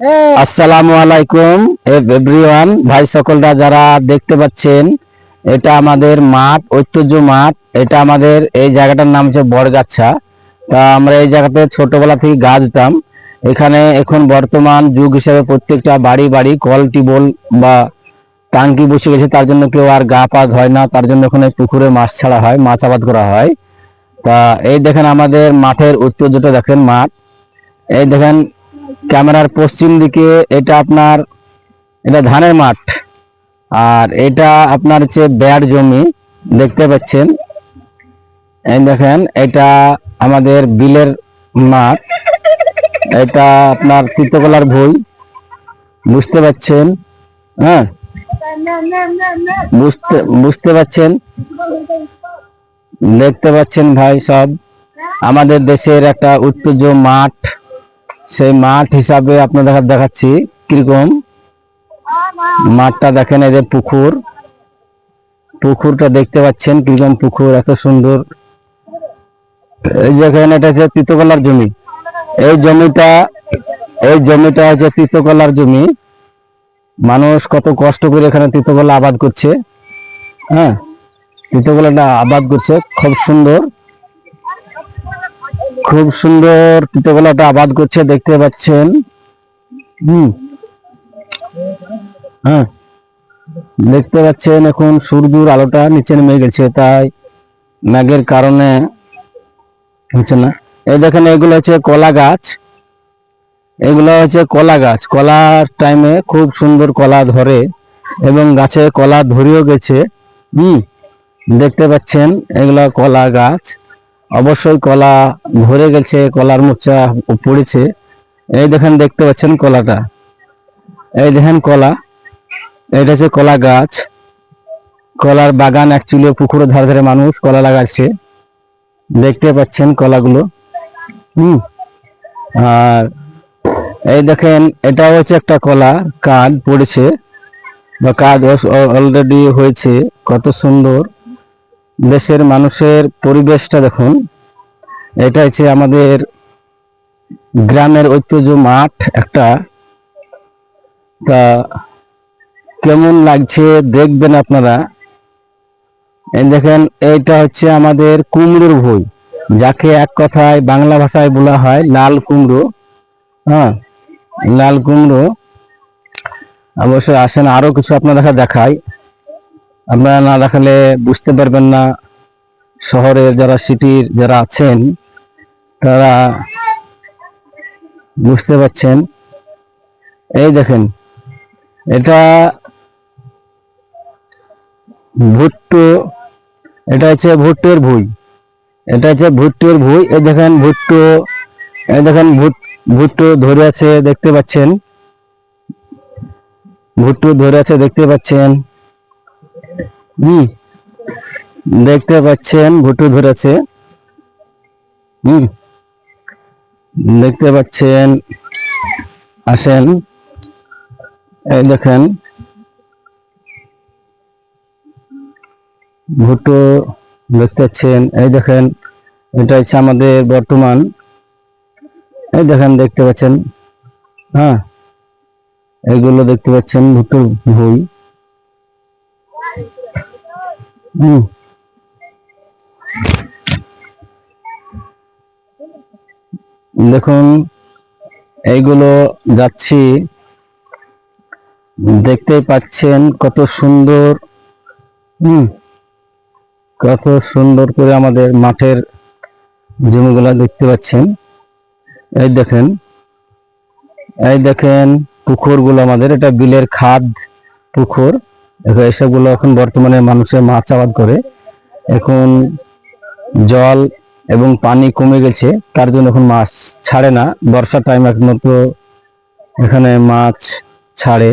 আসসালামু আলাইকুম এভরিওয়ান ভাই সকলরা যারা দেখতে পাচ্ছেন, এটা আমাদের মাঠ, ঐতিহ্য মাঠ। এটা আমাদের এই জায়গাটার নাম হচ্ছে বড়গাছা তা আমরা এই জায়গাতে ছোটবেলা থেকে গাছ দিতাম। এখানে এখন বর্তমান যুগ হিসেবে প্রত্যেকটা বাড়ি বাড়ি কল, টিবল বা টাঙ্কি বসে গেছে, তার জন্য কেউ আর গা পা ধয় না। তার জন্য ওখানে পুকুরে মাছ ছাড়া হয়, মাছ আবাদ করা হয়। তা এই দেখেন আমাদের মাঠের ঐতিহ্যটা দেখেন মাঠ। এই দেখেন ক্যামেরার পশ্চিম দিকে এটা আপনার, এটা ধানের মাঠ। আর এটা আপনার হচ্ছে বেয়ার জমি, দেখতে পাচ্ছেন। এই দেখেন, এটা আমাদের বিলের মাঠ। এটা আপনার চিত্রকলার বই বুঝতে পাচ্ছেন? হ্যাঁ? বুঝতে বুঝতে পাচ্ছেন? দেখতে পাচ্ছেন ভাই সব। আমাদের দেশের একটা ঐতিহ্য মাঠ। সেই মাঠ হিসাবে আপনাদের দেখাচ্ছি। কীরকম? মাঠটা দেখেন এই যে পুকুর। পুকুরটা দেখতে পাচ্ছেন কীরকম পুকুর, এত সুন্দর। এই যেখানে এটা হচ্ছে তিতকলার জমি। এই জমিটা এই জমিটা হচ্ছে তিতকলার জমি। মানুষ কত কষ্ট করে এখানে তিতকলা আবাদ করছে। হ্যাঁ তিতকলাটা আবাদ করছে, খুব সুন্দর। খুব সুন্দর তিতকলাটা আবাদ করছে, দেখতে পাচ্ছেন। হুম। হ্যাঁ। দেখতে পাচ্ছেন এখন সূর্যের আলোটা নিচে নেমে গেছে, তাই মেঘের কারণে হচ্ছে না। এই দেখেন, এগুলো হচ্ছে কলা গাছ। এগুলো হচ্ছে কলা গাছ। কলার টাইমে খুব সুন্দর কলা ধরে এবং গাছে কলা ধরেও গেছে। হুম। দেখতে পাচ্ছেন, এগুলো কলা গাছ। অবশ্যই কলা ধরে গেছে, কলার মোচা পড়েছে। এই দেখেন, দেখতে পাচ্ছেন কলাটা। এই দেখেন কলা। এটা হচ্ছে কলা গাছ। কলার বাগান অ্যাকচুয়ালি পুকুরের ধারে ধারে মানুষ কলা লাগাচ্ছে। দেখতে পাচ্ছেন কলাগুলো। হুম। আর এই দেখেন এটা হচ্ছে একটা কলা, কাঠ পড়েছে। বা কাঠ অলরেডি হয়েছে, কত সুন্দর। দেশের মানুষের পরিবেশটা দেখুন, এটা হচ্ছে আমাদের গ্রামের ঐতিহ্য মাঠ একটা। তা কেমন লাগছে দেখবেন আপনারা। দেখেন, এইটা হচ্ছে আমাদের কুমড়োর ভুই যাকে এক কথায় বাংলা ভাষায় বলা হয় লাল কুমড়ো। হ্যাঁ লাল কুমড়ো। অবশ্যই আসেন, আরও কিছু আপনারা দেখাই। আপনারা না দেখালে বুঝতে পারবেন না শহরের যারা সিটির যারা আছেন, তারা বুঝতে পারছেন। এই দেখেন, এটা ভুট্টো, এটা হচ্ছে ভুট্টোর ভুই। এটা হচ্ছে ভুট্টোর ভুই। এই দেখেন ভুট্টো, এই দেখেন ভুট, ভুট্টো ধরে আছে, দেখতে পাচ্ছেন। ভুট্টো ধরে আছে, দেখতে পাচ্ছেন। হুম দেখতে পাচ্ছেন, ভুট্টো ধরে আছে হুম দেখতে পাচ্ছেন, আসেন। এই দেখেন ভুটু দেখতে পাচ্ছেন, এই দেখেন, এটা হচ্ছে আমাদের বর্তমান। এই দেখেন, দেখতে পাচ্ছেন হ্যাঁ এইগুলো দেখতে পাচ্ছেন ভুট্টো ভুই। হুম দেখুন, এইগুলো যাচ্ছি। দেখতেই পাচ্ছেন কত সুন্দর। হুম। কত সুন্দর করে আমাদের মাঠের জমিগুলা দেখতে পাচ্ছেন। এই দেখেন এই দেখেন পুকুরগুলো আমাদের, এটা বিলের খাদ পুকুর। দেখো, এসবগুলো এখন বর্তমানে মানুষে মাছ আবাদ করে। এখন জল এবং পানি কমে গেছে, তার জন্য এখন মাছ ছাড়ে না। বর্ষার টাইম একমাত্র এখানে মাছ ছাড়ে।